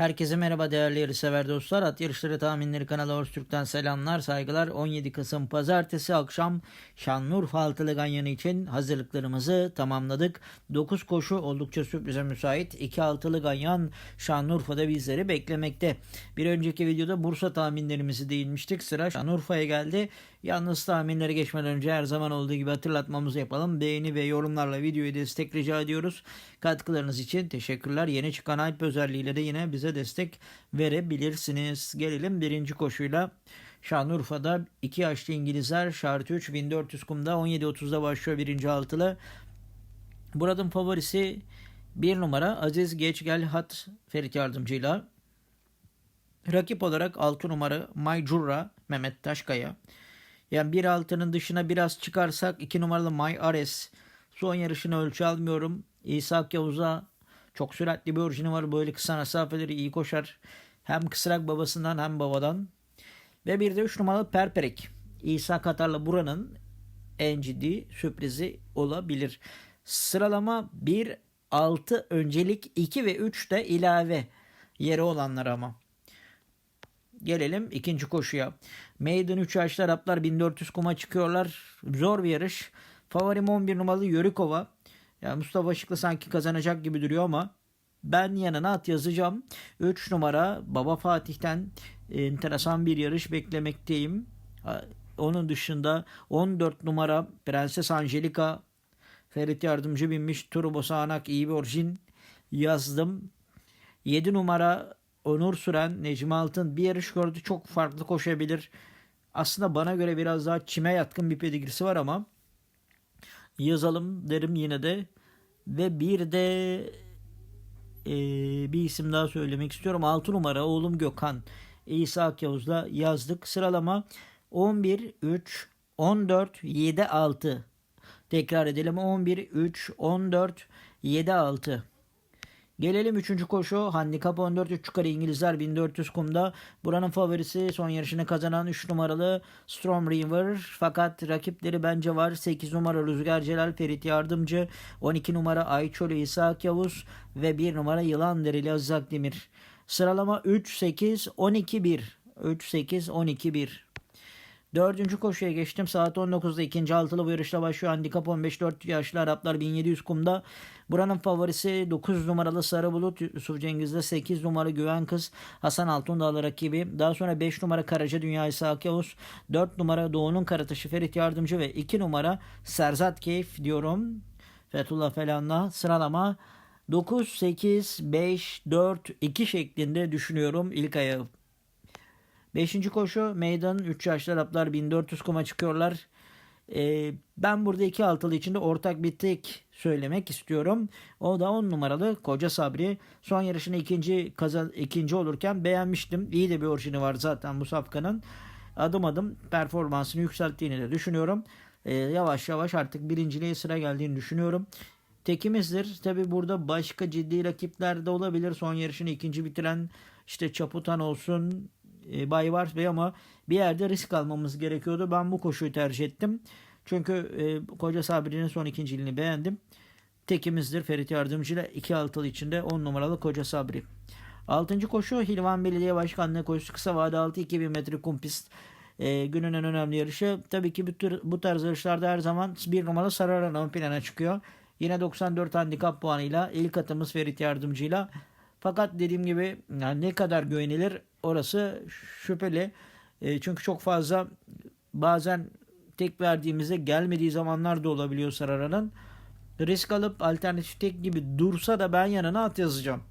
Herkese merhaba değerli yarışsever dostlar. At Yarışları Tahminleri kanalı Orstürk'ten selamlar, saygılar. 17 Kasım Pazartesi akşam Şanlıurfa Altılı Ganyanı için hazırlıklarımızı tamamladık. 9 koşu oldukça sürprize müsait. 2 Altılı Ganyan Şanlıurfa'da bizleri beklemekte. Bir önceki videoda Bursa tahminlerimizi değinmiştik. Sıra Şanlıurfa'ya geldi. Yalnız tahminlere geçmeden önce her zaman olduğu gibi hatırlatmamızı yapalım. Beğeni ve yorumlarla videoyu destek rica ediyoruz. Katkılarınız için teşekkürler. Yeni çıkan Alp özelliğiyle de yine bize destek verebilirsiniz. Gelelim birinci koşuyla. Şanlıurfa'da 2 yaşlı İngilizler şartı 3 1400 kumda 17.30'da başlıyor birinci altılı. Buranın favorisi bir numara Aziz Geçgel Hat Ferit Yardımcı'yla. Rakip olarak 6 numara Maycurra Mehmet Taşkaya. Yani 1.6'nın dışına biraz çıkarsak 2 numaralı May Ares. Son yarışını ölçü almıyorum. İshak Yavuz'a çok süratli bir orijini var. Böyle kısa mesafeleri iyi koşar. Hem kısrak babasından hem babadan. Ve bir de 3 numaralı Perperek. İsa Katar'la buranın en ciddi sürprizi olabilir. Sıralama 1, 6 öncelik 2 ve 3 de ilave yeri olanlar ama. Gelelim ikinci koşuya. Maiden 3 yaşlı Araplar 1400 kuma çıkıyorlar. Zor bir yarış. Favorim 11 numaralı Yörükova. Yani Mustafa Işıklı sanki kazanacak gibi duruyor ama ben yanına at yazacağım. 3 numara Baba Fatih'ten enteresan bir yarış beklemekteyim. Onun dışında 14 numara Prenses Angelika Ferit Yardımcı binmiş Turbo Sağanak iyi bir orijin yazdım. 7 numara Onur Süren, Necmi Altın bir yarış gördü. Çok farklı koşabilir. Aslında bana göre biraz daha çime yatkın bir pedigrisi var ama yazalım derim yine de. Ve bir de e, bir isim daha söylemek istiyorum. 6 numara oğlum Gökhan. İsa Akyavuz'la yazdık. Sıralama 11, 3, 14, 7, 6. Tekrar edelim. 11, 3, 14, 7, 6. Gelelim 3. koşu. Handikap 14 3 yukarı İngilizler 1400 kumda. Buranın favorisi son yarışını kazanan 3 numaralı Storm River. Fakat rakipleri bence var. 8 numara Rüzgar Celal Ferit Yardımcı. 12 numara Ayçolu İshak Yavuz. Ve 1 numara Yılan Dereli Aziz Akdemir. Sıralama 3, 8, 12, 1. 3, 8, 12, 1. Dördüncü koşuya geçtim. Saat 19'da ikinci altılı bu yarışla başlıyor. Handikap 15 4 yaşlı Araplar 1700 kumda. Buranın favorisi 9 numaralı Sarı Bulut. Yusuf Cengiz'de 8 numara Güven Kız. Hasan Altundağlı rakibi. Daha sonra 5 numara Karaca Dünya İshak Yavuz. 4 numara Doğu'nun Karataşı Ferit Yardımcı ve 2 numara Serzat Keyif diyorum. Fethullah Felan'la sıralama 9, 8, 5, 4, 2 şeklinde düşünüyorum ilk ayağı. Beşinci koşu meydan 3 yaşlı Araplar 1400 kuma çıkıyorlar. Ee, ben burada iki altılı içinde ortak bir tek söylemek istiyorum. O da 10 numaralı Koca Sabri. Son yarışını ikinci kazan ikinci olurken beğenmiştim. İyi de bir orijini var zaten bu safkanın. Adım adım performansını yükselttiğini de düşünüyorum. Ee, yavaş yavaş artık birinciliğe sıra geldiğini düşünüyorum. Tekimizdir. Tabi burada başka ciddi rakipler de olabilir. Son yarışını ikinci bitiren işte Çaputan olsun, e, Bay Vars Bey ama bir yerde risk almamız gerekiyordu. Ben bu koşuyu tercih ettim. Çünkü e, Koca Sabri'nin son ikinciliğini beğendim. Tekimizdir Ferit Yardımcı ile 2 altılı içinde 10 numaralı Koca Sabri. 6. koşu Hilvan Belediye Başkanlığı koşusu kısa vade 6 2000 metre kum pist. E, günün en önemli yarışı. Tabii ki bu, tür, bu tarz yarışlarda her zaman bir numaralı Sararan ön plana çıkıyor. Yine 94 handikap puanıyla ilk atımız Ferit Yardımcı'yla. Fakat dediğim gibi yani ne kadar güvenilir orası şüpheli. E, çünkü çok fazla bazen tek verdiğimizde gelmediği zamanlar da olabiliyor Sarara'nın. Risk alıp alternatif tek gibi dursa da ben yanına at yazacağım.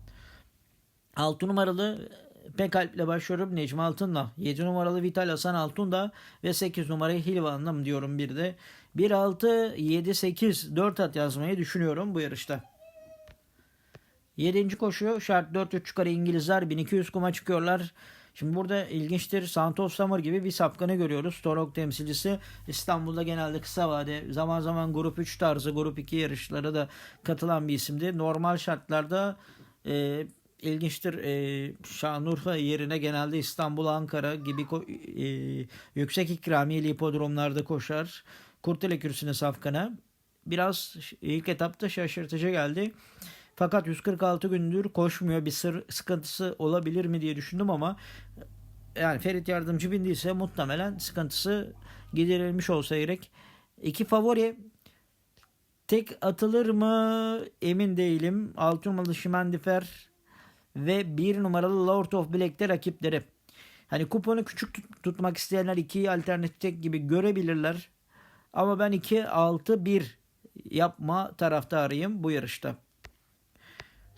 6 numaralı Pekalp ile başlıyorum Necmi Altın'la. 7 numaralı Vital Hasan Altun da ve 8 numarayı Hilvan'la diyorum bir de. 1 6 7 8 4 at yazmayı düşünüyorum bu yarışta. 7. koşu şart 4-3 yukarı İngilizler 1200 kuma çıkıyorlar. Şimdi burada ilginçtir. Santos Summer gibi bir sapkanı görüyoruz. Torok temsilcisi İstanbul'da genelde kısa vade zaman zaman grup 3 tarzı grup 2 yarışlara da katılan bir isimdi. Normal şartlarda e, ilginçtir. E, Şanlıurfa yerine genelde İstanbul, Ankara gibi e, yüksek ikramiyeli hipodromlarda koşar. Kurtele kürsüne safkana. Biraz ilk etapta şaşırtıcı geldi. Fakat 146 gündür koşmuyor. Bir sır sıkıntısı olabilir mi diye düşündüm ama yani Ferit Yardımcı bindiyse muhtemelen sıkıntısı giderilmiş olsa gerek. İki favori tek atılır mı emin değilim. 6 numaralı Şimendifer ve 1 numaralı Lord of Black'te rakipleri. Hani kuponu küçük tut- tutmak isteyenler 2'yi alternatif tek gibi görebilirler. Ama ben 2-6-1 yapma taraftarıyım bu yarışta.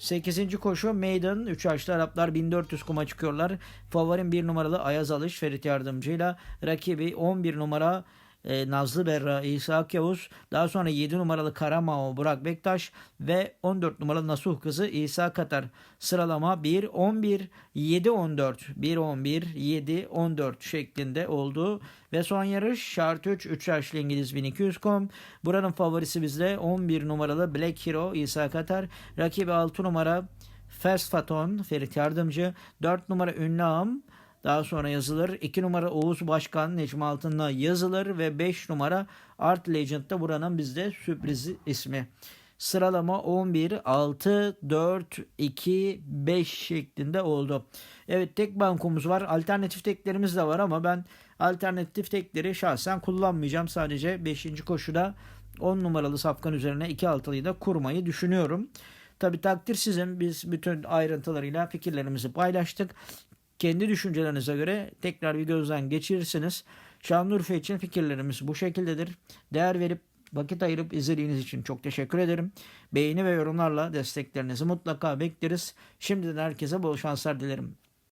8. koşu Maiden 3 yaşlı Araplar 1400 kuma çıkıyorlar. Favorim 1 numaralı Ayaz Alış Ferit Yardımcı'yla rakibi 11 numara e, Nazlı Berra İsa Akyavuz. Daha sonra 7 numaralı Karamao Burak Bektaş ve 14 numaralı Nasuh kızı İsa Katar. Sıralama 1 11 7 14 1 11 7 14 şeklinde oldu. Ve son yarış şart 3 3 yaşlı İngiliz 1200 kom. Buranın favorisi bizde 11 numaralı Black Hero İsa Katar. Rakibi 6 numara First Faton Ferit Yardımcı. 4 numara Ünlü Ağam. Daha sonra yazılır. 2 numara Oğuz Başkan Necmi Altın'la yazılır ve 5 numara Art Legend'da buranın bizde sürpriz ismi. Sıralama 11, 6, 4, 2, 5 şeklinde oldu. Evet tek bankomuz var. Alternatif teklerimiz de var ama ben alternatif tekleri şahsen kullanmayacağım. Sadece 5. koşuda 10 numaralı safkan üzerine 2 altılıyı da kurmayı düşünüyorum. Tabi takdir sizin. Biz bütün ayrıntılarıyla fikirlerimizi paylaştık. Kendi düşüncelerinize göre tekrar gözden geçirirsiniz. Şanlıurfa için fikirlerimiz bu şekildedir. Değer verip vakit ayırıp izlediğiniz için çok teşekkür ederim. Beğeni ve yorumlarla desteklerinizi mutlaka bekleriz. Şimdiden herkese bol şanslar dilerim.